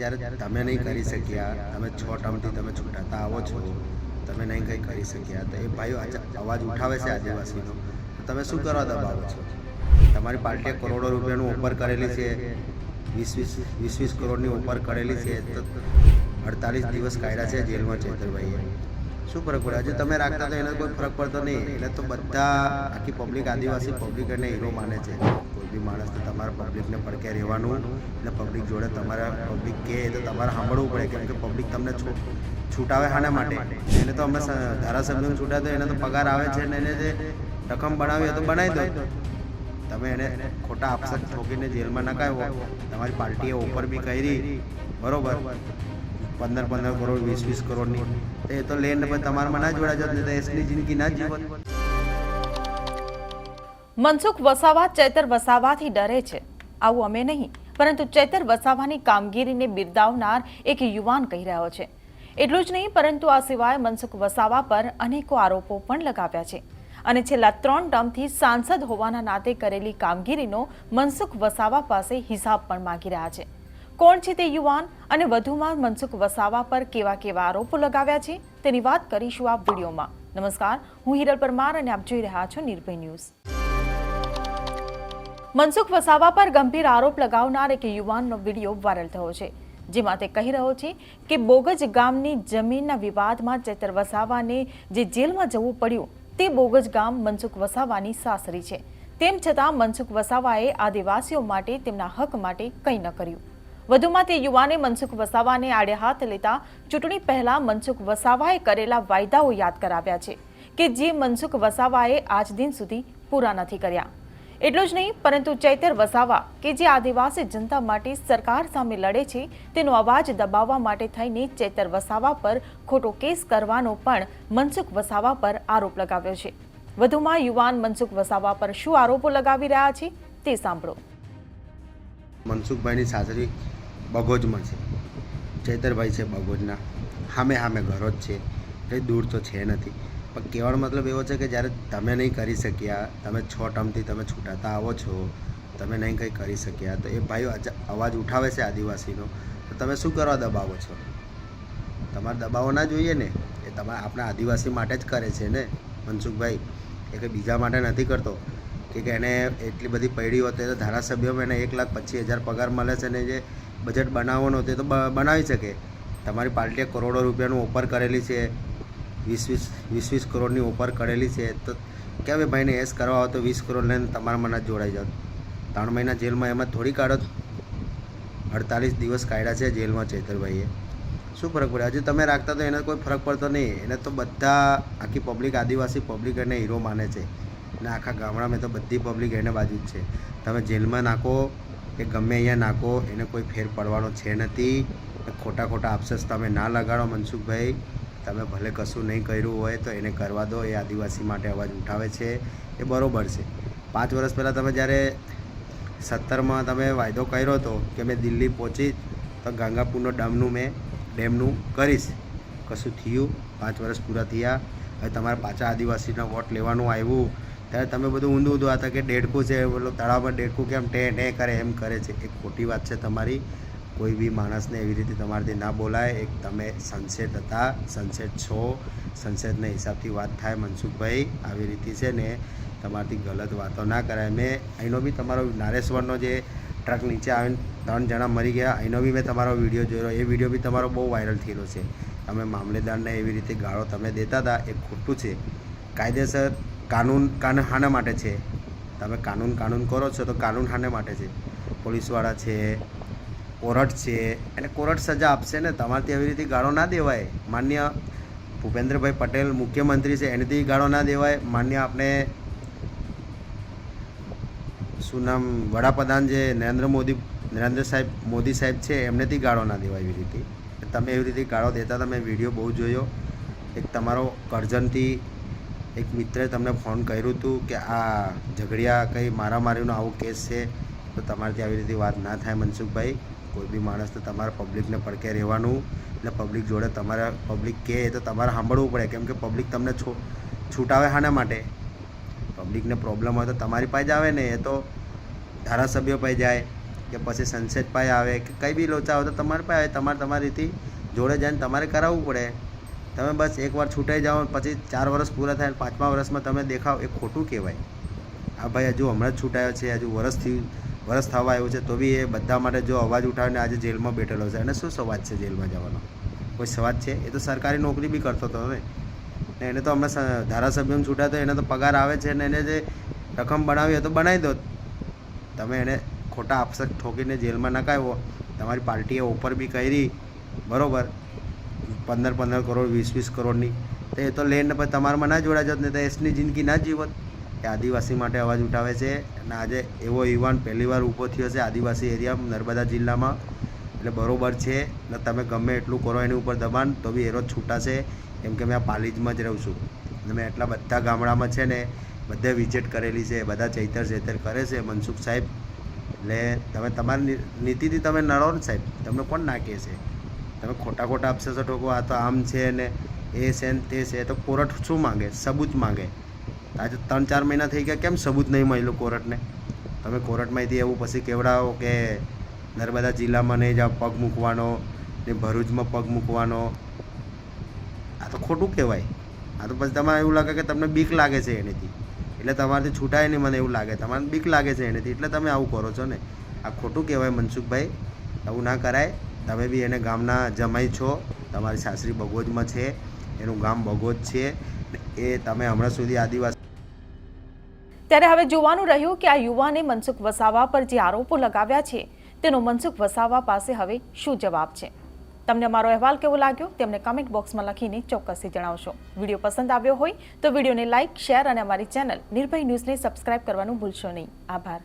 જ્યારે તમે નહીં કરી શક્યા, તમે છ ટર્મથી તમે છૂટાતા આવો છો. તમે નહીં કંઈ કરી શક્યા. તો એ ભાઈઓ અવાજ ઉઠાવે છે આદિવાસીનો. તમે શું કરવા દબાવો છો? તમારી પાર્ટીએ કરોડો રૂપિયાનું ઓફર કરેલી છે, વીસ વીસ વીસ વીસ કરોડની ઓફર કરેલી છે. તો અડતાલીસ દિવસ કાઢ્યા છે જેલમાં ચેતરભાઈએ. શું ફરક પડે? હજુ તમે રાખતા તો એને કોઈ ફરક પડતો નહીં. એટલે તો બધા આખી પબ્લિક આદિવાસી પબ્લિક એને હીરો માને છે. કોઈ બી માણસ તમારા પબ્લિકને પડકે રહેવાનું. અને પબ્લિક જોડે તમારા પબ્લિક કહે તો તમારે સાંભળવું પડે, કેમ કે પબ્લિક તમને છૂટાવે શાના માટે. એને તો અમે સ- ધારાસભ્યોને છૂટા તો એને તો પગાર આવે છે ને એને જે રકમ બનાવી તો બનાવી દો. તમે એને ખોટા આપસક ઠોકીને જેલમાં નકાયો. તમારી પાર્ટીએ ઓફર બી કરી. બરોબર. પંદર પંદર કરોડ, વીસ વીસ કરોડની. એ તો પર તમારામાં ના જોડાજો તો એસની જિંદગી ના જીવત. મનસુખ વસાવા ચેતર વસાવાથી ડરે છે. આવું અમે નહીં, પરંતુ ચેતર વસાવાની કામગીરીને બિરદાવનાર એક યુવાન કહી રહ્યો છે. એટલું જ નહીં, પરંતુ આ સિવાય મનસુખ વસાવા પર અનેકો આરોપો પણ લગાવ્યા છે. અને છેલ્લા ત્રણ ટર્મથી સાંસદ હોવાના નાતે કરેલી કામગીરીનો મનસુખ વસાવા પાસે હિસાબ પણ માંગી રહ્યા છે. કોણ છે તે યુવાન અને વધુમાં મનસુખ વસાવા પર કેવા કેવા આરોપો લગાવ્યા છે? તેની વાત કરીશું આ વિડીયોમાં. નમસ્કાર, હું હિરલ પરમાર અને આપ જોઈ રહ્યા છો નિર્ભય ન્યૂઝ. મનસુખ વસાવા પર ગંભીર આરોપ લગાવનાર એક યુવાનનો વીડિયો વાયરલ થયો છે, જેમાં તે કહી રહ્યો છે કે બોગજ ગામની જમીનના વિવાદમાં ચેતર વસાવાને જે જેલમાં જવું પડ્યું, તે બોગજ ગામ મનસુખ વસાવાની સાસરી છે. તેમ છતાં મનસુખ વસાવાએ આદિવાસીઓ માટે તેમના હક માટે કંઈ ન કર્યું. વધુમાં તે યુવાને મનસુખ વસાવાને આડે હાથ લેતા ચૂંટણી પહેલા મનસુખ વસાવાએ કરેલા વાયદાઓ યાદ કરાવ્યા છે, કે જે મનસુખ વસાવાએ આજ દિન સુધી પૂરા નથી કર્યા. એટલું જ નહીં, પરંતુ ચૈતર વસાવા કે જે આદિવાસી જનતા માટે સરકાર સામે લડે છે, તેનો અવાજ દબાવવા માટે થઈને ચૈતર વસાવા પર ખોટો કેસ કરવાનો પણ મનસુખ વસાવા પર આરોપ લગાવ્યો છે. વધુમાં યુવાન મનસુખ વસાવા પર શું આરોપો લગાવી રહ્યા છે, તે સાંભળો. મનસુખભાઈની સાસરી બગોજમાં છે. ચૈતરભાઈ છે બગોજના. સામે સામે ઘરો જ છે. કંઈ દૂર તો છે નથી. પણ કહેવાનો મતલબ એવો છે કે જ્યારે તમે નહીં કરી શક્યા, તમે છ ટર્મથી તમે છૂટાતા આવો છો, તમે નહીં કંઈ કરી શક્યા, તો એ ભાઈઓ અવાજ ઉઠાવે છે આદિવાસીનો. તો તમે શું કરવા દબાવો છો? તમારે દબાવો ના જોઈએ ને? એ તમારે આપણા આદિવાસી માટે જ કરે છે ને, મનસુખભાઈ? એ કંઈ બીજા માટે નથી કરતો? કે એને એટલી બધી પૈડી હોત તો ધારાસભ્યોમાં એને એક લાખ પચીસ હજાર પગાર મળે છે ને જે બજેટ બનાવવાનો તે તો બનાવી શકે. તમારી પાર્ટીએ કરોડો રૂપિયાનું ઓફર કરેલી છે વીસ વીસ વીસ વીસ કરોડની ઓફર કરેલી છે. તો કે એ ભાઈને એસ કરવા હોય તો વીસ કરોડ લઈને તમારામાં ના જોડાઈ જાઓ. ત્રણ મહિના જેલમાં એમાં થોડી કાઢો. અડતાલીસ દિવસ કાઢ્યા છે જેલમાં ચેતરભાઈએ. શું ફરક પડે? હજુ તમે રાખતા તો એને કોઈ ફરક પડતો નહીં. એને તો બધા આખી પબ્લિક, આદિવાસી પબ્લિક એને હીરો માને છે. અને આખા ગામડામાં તો બધી પબ્લિક એને બાજુ જ છે. તમે જેલમાં નાખો, કે ગમે અહીંયા નાખો, એને કોઈ ફેર પડવાનો છે નથી. ખોટા ખોટા અફસોસ તમે ના લગાડો મનસુખભાઈ. તમે ભલે કશું નહીં કર્યું હોય તો એને કરવા દો. એ આદિવાસી માટે અવાજ ઉઠાવે છે. એ બરાબર છે. પાંચ વર્ષ પહેલાં તમે જ્યારે સત્તરમાં તમે વાયદો કર્યો હતો કે મેં દિલ્હી પહોંચી તો ગાંગાપુરનો ડેમનું મેં ડેમનું કરીશ. કશું થયું? પાંચ વર્ષ પૂરા થયા. હવે તમારે પાછા આદિવાસીના વોટ લેવાનું આવ્યું. ત્યારે તમે બધું ઊંધું ઊંધું હતા કે ડેડકું છે. બોલો, તળાવમાં ડેડકું કેમ? ટે ટે કરે, એમ કરે છે. એ ખોટી વાત છે તમારી. કોઈ બી માણસને એવી રીતે તમારાથી ના બોલાય. એક તમે સનસેટ હતા સનસેટ છો સનસેટના હિસાબથી વાત થાય મનસુખભાઈ, આવી રીતે છે ને તમારાથી ગલત વાતો ના કરાય. મેં અહીંનો બી તમારો નારેશ્વરનો જે ટ્રક નીચે આવીને ત્રણ જણા મરી ગયા. અહીંનો બી મેં તમારો વીડિયો જોયો એ વીડિયો બી તમારો બહુ વાયરલ થયેલો છે. તમે મામલેદારને એવી રીતે ગાળો તમે દેતા હતા. એ ખોટું છે. કાયદેસર કાનૂન કાન હાના માટે છે. તમે કાનૂન કાનૂન કરો છો તો કાનૂન હાને માટે છે. પોલીસવાળા છે કોર્ટ છે. એને કોરટ સજા આપશે ને? તમારાથી આવી રીતે ગાળો ના દેવાય. માન્ય ભૂપેન્દ્રભાઈ પટેલ મુખ્યમંત્રી છે, એનેથી ગાળો ના દેવાય. માન્ય આપણે શું નામ? વડાપ્રધાન જે નરેન્દ્ર મોદી, નરેન્દ્ર સાહેબ, મોદી સાહેબ છે, એમનેથી ગાળો ના દેવાય એવી રીતે. તમે એવી રીતે ગાળો દેતા તમે વીડિયો બહુ જોયો. એક તમારો કરજણથી એક મિત્રે તમને ફોન કર્યું હતું કે આ ઝઘડિયા કંઈ મારામારીનો આવો કેસ છે, તો તમારાથી આવી રીતે વાત ના થાય મનસુખભાઈ. કોઈ બી માણસ તો તમારા પબ્લિકને પડકે રહેવાનું, એટલે પબ્લિક જોડે તમારે પબ્લિક કહે તો તમારે સાંભળવું પડે, કેમ કે પબ્લિક તમને છો, છૂટાવે શાના માટે. પબ્લિકને પ્રોબ્લેમ હોય તો તમારી પાસે જ આવે ને, એ તો ધારાસભ્ય પાસે જાય, કે પછી સનસેટ પાસે આવે, કે કંઈ બી લોચા હોય તો તમારે પાસે આવે, તમારે તમારી રીતે જોડે જઈને તમારે કરાવવું પડે. તમે બસ એકવાર છૂટાઈ જાઓ, પછી ચાર વર્ષ પૂરા થાય, પાંચમા વર્ષમાં તમે દેખાવ, એ ખોટું કહેવાય. આ ભાઈ, હજુ હમણાં જ છૂટાયો છે, હજુ વરસથી વરસ થવા આવ્યું છે, તો બી એ બધા માટે જો અવાજ ઉઠાવીને આજે જેલમાં બેઠેલો છે. અને શું સવાદ છે જેલમાં જવાનો? કોઈ સવાદ છે? એ તો સરકારી નોકરી બી કરતો હતો ને. એને તો હમણાં ધારાસભ્યમાં છૂટ્યા તો એને તો પગાર આવે છે ને એને જે રકમ બનાવી હોય તો બનાવી દો. તમે એને ખોટા આપસક ઠોકીને જેલમાં નકાવ્યો તમારી પાર્ટીએ ઓફર બી કરી. બરાબર. પંદર પંદર કરોડ, વીસ વીસ કરોડની. તો એ તો લઈને પછી તમારામાં ના જોડાજો ને તો એસની જિંદગી ના જીવત. એ આદિવાસી માટે અવાજ ઉઠાવે છે. અને આજે એવો યુવાન પહેલીવાર ઊભો થયો છે આદિવાસી એરિયા નર્મદા જિલ્લામાં. એટલે બરોબર છે. ને તમે ગમે એટલું કરો એની ઉપર દબાણ, તો બી એરો છૂટાશે. કેમ કે મેં આ પાલીજમાં જ રહું છું. અને મેં એટલા બધા ગામડામાં છે ને, બધે વિઝિટ કરેલી છે, બધા ચૈતર ચૈતર કરે છે, મનસુખ સાહેબ. એટલે તમે તમારી નીતિથી તમે નડો ને સાહેબ. તમને કોણ ના કહે છે? તમે ખોટા ખોટા અપસેસો ઠોકો, આ તો આમ છે ને, એ છે ને તે છે. તો કોર્ટ શું માગે? સબૂત માંગે. આજે ત્રણ ચાર મહિના થઈ ગયા, કેમ સબૂત નહીં મળ્યું કોર્ટને? તમે કોર્ટમાંથી એવું પછી કેવડાવો કે નર્મદા જિલ્લામાં નહીં જાઓ, પગ મૂકવાનો ને ભરૂચમાં પગ મૂકવાનો? આ તો ખોટું કહેવાય. આ તો પછી તમારે એવું લાગે કે તમને બીક લાગે છે એનેથી. એટલે તમારાથી છૂટાય નહીં મને એવું લાગે. તમારે બીક લાગે છે એનેથી. એટલે તમે આવું કરો છો ને. આ ખોટું કહેવાય મનસુખભાઈ. આવું ના કરાય. તમે બી એને ગામના જમાઈ છો. તમારી સાસરી બગોજમાં છે. એનું ગામ બગોજ છે. એ તમે હમણાં સુધી આદિવાસી ત્યારે હવે જોવાનું રહ્યું કે આ યુવાને મનસુખ વસાવા પર જે આરોપો લગાવ્યા છે, તેનો મનસુખ વસાવા પાસે હવે શું જવાબ છે? તમને અમારો અહેવાલ કેવો લાગ્યો? તેમને કમેન્ટ બોક્સમાં લખીને ચોક્કસથી જણાવશો. વીડિયો પસંદ આવ્યો હોય તો વિડીયોને લાઇક શેર અને અમારી ચેનલ નિર્ભય ન્યૂઝને સબસ્ક્રાઇબ કરવાનું ભૂલશો નહીં. આભાર.